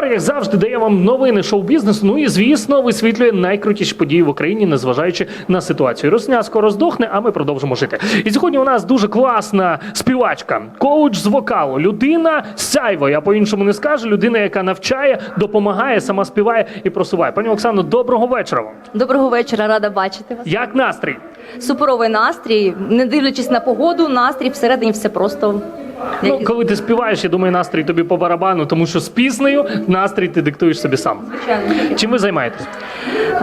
Вокар, як завжди, дає вам новини шоу-бізнесу. Ну і звісно, висвітлює найкрутіші події в Україні, незважаючи на ситуацію. Росня скоро здохне, а ми продовжимо жити. І сьогодні у нас дуже класна співачка, коуч з вокалу, людина сяйво. Я по-іншому не скажу. Людина, яка навчає, допомагає, сама співає і просуває. Пані Оксано, доброго вечора вам. Доброго вечора, рада бачити вас. Як настрій? Суперовий настрій, не дивлячись на погоду, настрій всередині все просто. Ну, коли ти співаєш, я думаю, настрій тобі по барабану, тому що з піснею настрій ти диктуєш собі сам. Звичайно. Чим ви займаєтесь?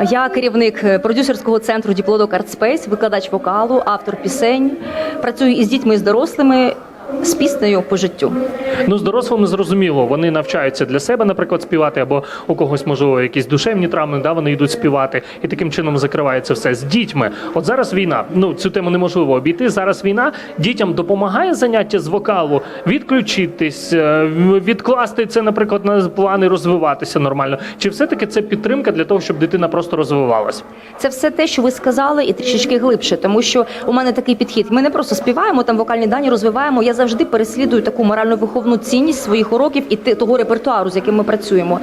Я керівник е, продюсерського центру Діплодок Art Space, викладач вокалу, автор пісень. Працюю із дітьми і з дорослими з піснею по життю. Ну, з дорослими зрозуміло, вони навчаються для себе, наприклад, співати, або у когось, можливо, якісь душевні травми, да, вони йдуть співати, і таким чином закривається все з дітьми. От зараз війна. Ну цю тему неможливо обійти. Зараз війна дітям допомагає заняття з вокалу відключитись, е, відкласти це, наприклад, на плани розвиватися нормально. Чи все-таки це підтримка для того, щоб дитина просто розвивалась? Це все те, що ви сказали, і трішечки глибше, тому що у мене такий підхід. Ми не просто співаємо там вокальні дані, розвиваємо. Я завжди переслідую таку морально виховну цінність своїх уроків і того репертуару, з яким ми працюємо.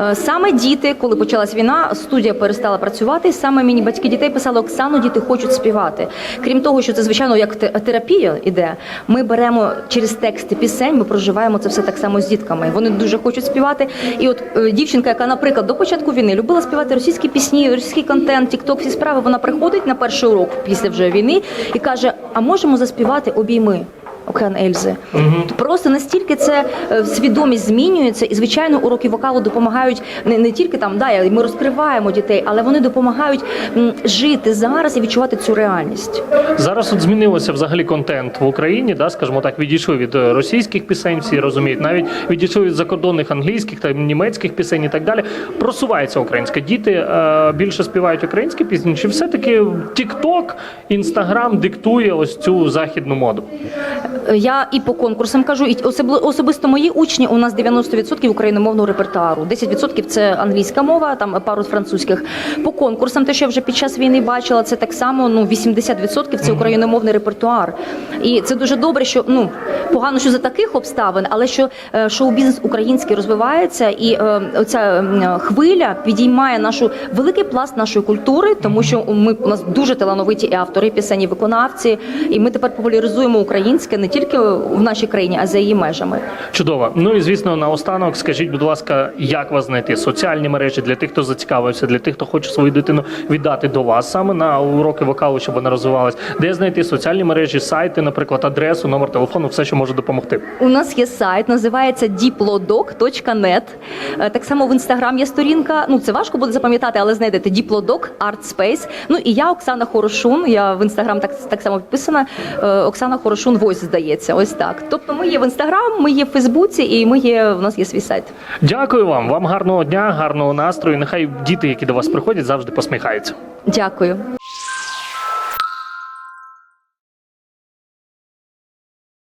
Е, Саме діти, коли почалась війна, студія перестала працювати. Саме мені батьки дітей писали Оксану, діти хочуть співати. Крім того, що це звичайно як терапія іде. Ми беремо через тексти пісень, ми проживаємо це все так само з дітками. Вони дуже хочуть співати. І от е, дівчинка, яка, наприклад, до початку війни любила співати російські пісні, російський контент, тікток, всі справи, вона приходить на перший урок після вже війни і каже: А можемо заспівати обійми? Океан Ельзи. Просто настільки це е, свідомість змінюється, і звичайно, уроки вокалу допомагають не, не тільки там, да, ми розкриваємо дітей, але вони допомагають жити зараз і відчувати цю реальність. Зараз от змінилося взагалі контент в Україні, да, скажімо так, відійшли від е, російських пісень, всі розуміють, навіть відійшли від закордонних англійських та німецьких пісень і так далі. Просувається українська. Діти е, більше співають українські пісні, чи все-таки TikTok, Instagram диктує ось цю західну моду? Я і по конкурсам кажу, і особисто мої учні у нас 90% україномовного репертуару, 10% це англійська мова, там пару французьких. По конкурсам, те, що я вже під час війни бачила, це так само ну 80% це україномовний репертуар. І це дуже добре, що ну погано, що за таких обставин, але що е, шоу-бізнес український розвивається, і е, оця хвиля підіймає нашу великий пласт нашої культури, тому що ми у нас дуже талановиті і автори, і пісень, і виконавці, і ми тепер популяризуємо українське не тільки в нашій країні, а за її межами. Чудово. Ну і звісно, наостанок, скажіть, будь ласка, як вас знайти? Соціальні мережі для тих, хто зацікавився, для тих, хто хоче свою дитину віддати до вас саме на уроки вокалу, щоб вона розвивалась. Де знайти соціальні мережі, сайти, наприклад, адресу, номер телефону, все, що може допомогти. У нас є сайт, називається diplodoc.net. Е, Так само в інстаграм є сторінка. Ну це важко буде запам'ятати, але знайдете Diplodoc Art Space. Ну і я Оксана Хорошун. Я в інстаграм так, так само підписана. Е, Оксана Хорошун Войс здається. Ось так. Тобто ми є в інстаграм, ми є в Фейсбуці, і ми є. У нас є свій сайт. Дякую вам. Вам гарного дня, гарного настрою. Нехай діти, які до вас приходять, завжди посміхаються. Дякую.